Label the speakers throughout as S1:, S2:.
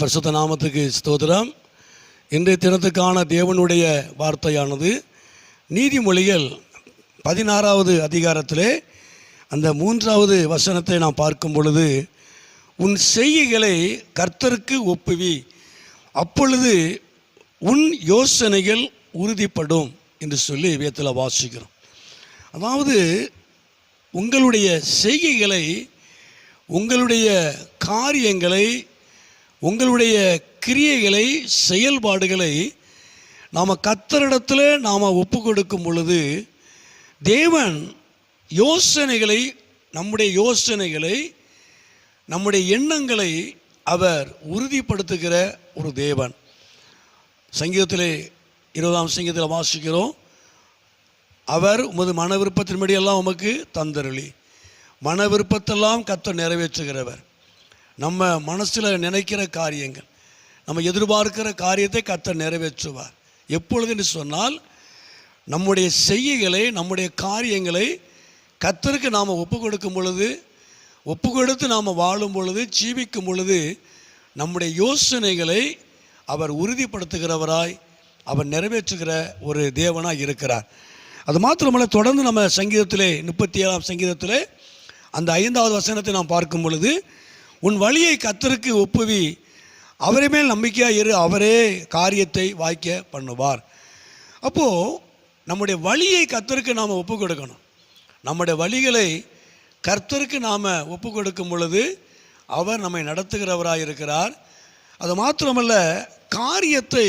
S1: பரிசுத்த நாமத்துக்கு ஸ்தோத்திரம். இன்றைய தினத்துக்கான தேவனுடைய வார்த்தையானது நீதிமொழிகள் பதினாறாவது அதிகாரத்திலே அந்த மூன்றாவது வசனத்தை நாம் பார்க்கும் பொழுது உன் செய்கைகளை கர்த்தருக்கு ஒப்புவி அப்பொழுது உன் யோசனைகள் உறுதிப்படும் என்று சொல்லி வேத்தில் வாசிக்கிறோம். அதாவது உங்களுடைய செய்கைகளை உங்களுடைய காரியங்களை உங்களுடைய கிரியைகளை செயல்பாடுகளை நாம் கத்தரிடத்தில் நாம் ஒப்பு கொடுக்கும் பொழுது தேவன் யோசனைகளை நம்முடைய யோசனைகளை நம்முடைய எண்ணங்களை அவர் உறுதிப்படுத்துகிற ஒரு தேவன். சங்கீதத்திலே இருபதாம் சங்கீதத்தில் வாசிக்கிறோம். அவர் உமது மன விருப்பத்தின்படி எல்லாம் உமக்கு தந்தருளி. மன விருப்பத்தெல்லாம் கத்த நிறைவேற்றுகிறவர். நம்ம மனசில் நினைக்கிற காரியங்கள் நம்ம எதிர்பார்க்கிற காரியத்தை கத்த நிறைவேற்றுவார். எப்பொழுதுன்னு சொன்னால் நம்முடைய செய்கைகளை நம்முடைய காரியங்களை கத்தருக்கு நாம் ஒப்பு கொடுக்கும் பொழுது ஒப்பு கொடுத்து நாம் வாழும் பொழுது ஜீவிக்கும் பொழுது நம்முடைய யோசனைகளை அவர் உறுதிப்படுத்துகிறவராய் அவர் நிறைவேற்றுகிற ஒரு தேவனாக இருக்கிறார். அது மாத்திரமல்ல தொடர்ந்து நம்ம சங்கீதத்திலே முப்பத்தி ஏழாம் சங்கீதத்திலே அந்த ஐந்தாவது வசனத்தை நாம் பார்க்கும் பொழுது உன் வழியை கத்தருக்கு ஒப்புவி. அவரை மேல் நம்பிக்கையாக இரு அவரே காரியத்தை வாய்க்க பண்ணுவார். அப்போது நம்முடைய வழியை கத்தருக்கு நாம் ஒப்பு கொடுக்கணும். நம்முடைய வழிகளை கர்த்தருக்கு நாம் ஒப்பு கொடுக்கும் பொழுது அவர் நம்மை நடத்துகிறவராக இருக்கிறார். அது மாத்திரமல்ல காரியத்தை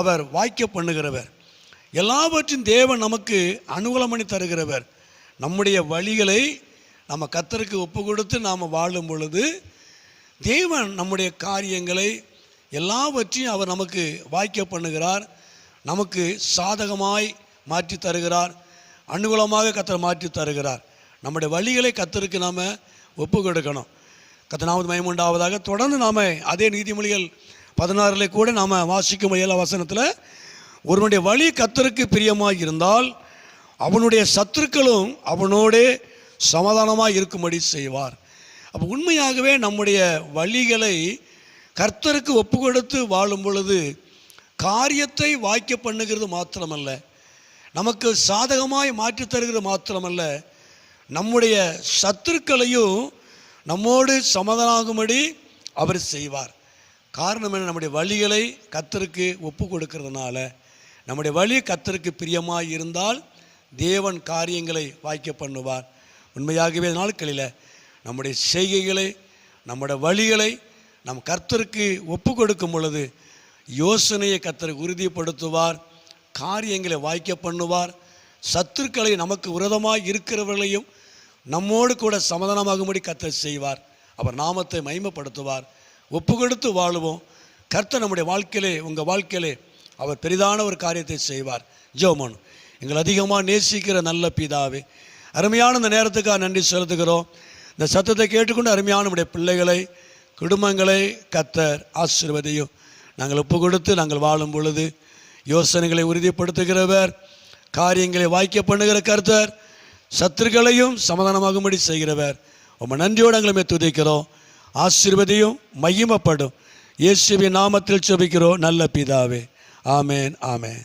S1: அவர் வாய்க்க பண்ணுகிறவர். எல்லாவற்றின் தேவன் நமக்கு அனுகூலம் பண்ணி தருகிறவர். நம்முடைய வழிகளை நம்ம கத்தருக்கு ஒப்பு கொடுத்து நாம் வாழும் பொழுது தேவன் நம்முடைய காரியங்களை எல்லாவற்றையும் அவர் நமக்கு வாய்க்க பண்ணுகிறார். நமக்கு சாதகமாய் மாற்றி தருகிறார். அனுகூலமாக கத்தரை மாற்றி தருகிறார். நம்முடைய வழிகளை கத்தருக்கு நாம் ஒப்பு கொடுக்கணும் கத்தனாவது மயமுண்டாவதாக தொடர்ந்து நாம் அதே நீதிமொழிகள் பதினாறில் கூட நாம் வாசிக்கும் ஏழாம் வசனத்தில் ஒருவனுடைய வழி கத்தருக்கு பிரியமாக இருந்தால் அவனுடைய சத்துருக்களும் அவனோடே சமாதானமாக இருக்கும்படி செய்வார். அப்போ உண்மையாகவே நம்முடைய வழிகளை கர்த்தருக்கு ஒப்பு கொடுத்து வாழும் பொழுது காரியத்தை வாய்க்க பண்ணுகிறது மாத்திரமல்ல நமக்கு சாதகமாய் மாற்றி தருகிறது மாத்திரமல்ல நம்முடைய சத்துருக்களையும் நம்மோடு சமாதானமாகும்படி அவர் செய்வார். காரணம் என்ன? நம்முடைய வழிகளை கத்தருக்கு ஒப்பு கொடுக்கறதுனால நம்முடைய வழி கத்தருக்கு பிரியமாக இருந்தால் தேவன் காரியங்களை வாய்க்க பண்ணுவார். உண்மையாகவே நாட்களில் நம்முடைய செய்கைகளை நம்முடைய வழிகளை நம் கர்த்தருக்கு ஒப்பு கொடுக்கும் பொழுது யோசனையை கர்த்தருக்கு உறுதிப்படுத்துவார் காரியங்களை வாய்க்க பண்ணுவார் சத்துருக்களை நமக்கு விரதமாக இருக்கிறவர்களையும் நம்மோடு கூட சமாதானமாகும்படி கர்த்தர் செய்வார். அவர் நாமத்தை மகிமைப்படுத்துவார். ஒப்பு கொடுத்து வாழுவோம். கர்த்தர் நம்முடைய வாழ்க்கையிலே உங்கள் வாழ்க்கையிலே அவர் பெரிதான ஒரு காரியத்தை செய்வார். ஜோமன் எங்களை அதிகமாக நேசிக்கிற நல்ல பிதாவே அருமையான இந்த நேரத்துக்காக நன்றி செலுத்துகிறோம். இந்த சத்தத்தை கேட்டுக்கொண்டு அருமையான நம்முடைய பிள்ளைகளை குடும்பங்களை கத்தர் ஆசீர்வதியும். நாங்கள் ஒப்பு கொடுத்து நாங்கள் வாழும் பொழுது யோசனைகளை உறுதிப்படுத்துகிறவர் காரியங்களை வாய்க்க பண்ணுகிற கர்த்தர் சத்துருக்களையும் சமாதானமாகும்படி செய்கிறவர். ரொம்ப நன்றியோடு எங்களை துதிக்கிறோம். ஆசிர்வதியும் மையமப்படும் இயேசுவின் நாமத்தில் செபிக்கிறோம் நல்ல பிதாவே. ஆமேன் ஆமேன்.